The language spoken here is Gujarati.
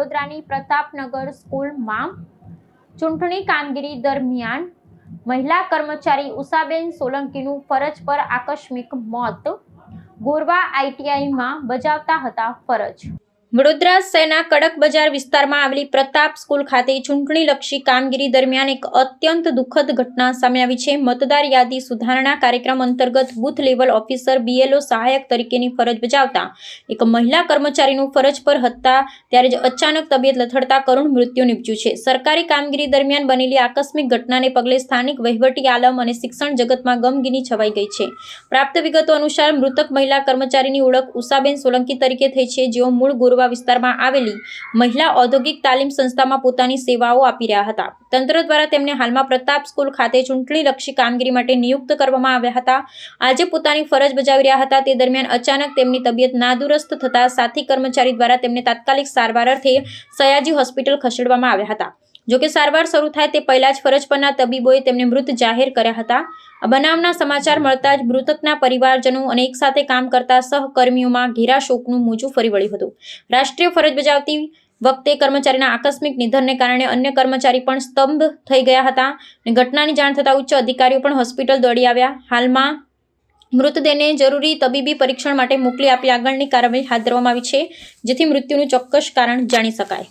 વડોદરાની પ્રતાપનગર સ્કૂલમાં ચૂંટણી કામગીરી દરમિયાન મહિલા કર્મચારી ઉષાબેન સોલંકીનું ફરજ પર આકસ્મિક મોત. ગોરવા આઈટીઆઈમાં બજાવતા હતા ફરજ. વડોદરા શહેરના કડક બજાર વિસ્તારમાં આવેલી પ્રતાપ સ્કૂલ ખાતે ચૂંટણીલક્ષી કામગીરી દરમિયાન એક અત્યંત દુઃખદ ઘટના સામે આવી છે. મતદાર યાદી સુધારણા કાર્યક્રમ અંતર્ગત બુથ લેવલ ઓફિસર બીએલઓ સહાયક તરીકેની ફરજ બજાવતા, એક મહિલા કર્મચારીનું ફરજ પર હતા ત્યારે જ અચાનક તબિયત લથડતા કરુણ મૃત્યુ નીપજ્યું છે. સરકારી કામગીરી દરમિયાન બનેલી આકસ્મિક ઘટનાને પગલે સ્થાનિક વહીવટી આલમ અને શિક્ષણ જગતમાં ગમગીની છવાઈ ગઈ છે. પ્રાપ્ત વિગતો અનુસાર મૃતક મહિલા કર્મચારીની ઓળખ ઉષાબેન સોલંકી તરીકે થઈ છે. જેઓ મૂળ ગોરવા વિસ્તારમાં આવેલી મહિલા ઔદ્યોગિક તાલીમ સંસ્થામાં પોતાની સેવાઓ આપી રહ્યા હતા. તંત્ર દ્વારા તેમને હાલમાં પ્રતાપ સ્કૂલ ખાતે ચૂંટણીલક્ષી કામગીરી માટે નિયુક્ત કરવામાં આવ્યા હતા. આજે પોતાની ફરજ બજાવી રહ્યા હતા. તે દરમિયાન અચાનક તેમની તબિયત નાદુરસ્ત થતાં સાથી કર્મચારી દ્વારા તેમને તાત્કાલિક સારવાર અર્થે સયાજી હોસ્પિટલ ખસેડવામાં આવ્યા હતા. જોકે સારવાર શરૂ થાય તે પહેલા જ ફરજ પરના તબીબોએ તેમને મૃત જાહેર કર્યા હતા. આ બનાવના સમાચાર મળતા જ મૃતકના પરિવારજનો અને એકસાથે કામ કરતા સહકર્મીઓમાં ઘેરા શોકનું મોજું ફરી વળ્યું હતું. રાષ્ટ્રીય ફરજ બજાવતી વખતે કર્મચારીના આકસ્મિક નિધનને કારણે અન્ય કર્મચારી પણ સ્તંભ થઈ ગયા હતા અને ઘટનાની જાણ થતાં ઉચ્ચ અધિકારીઓ પણ હોસ્પિટલ દોડી આવ્યા. હાલમાં મૃતદેહને જરૂરી તબીબી પરીક્ષણ માટે મોકલી આપી આગળની કાર્યવાહી હાથ ધરવામાં આવી છે, જેથી મૃત્યુનું ચોક્કસ કારણ જાણી શકાય.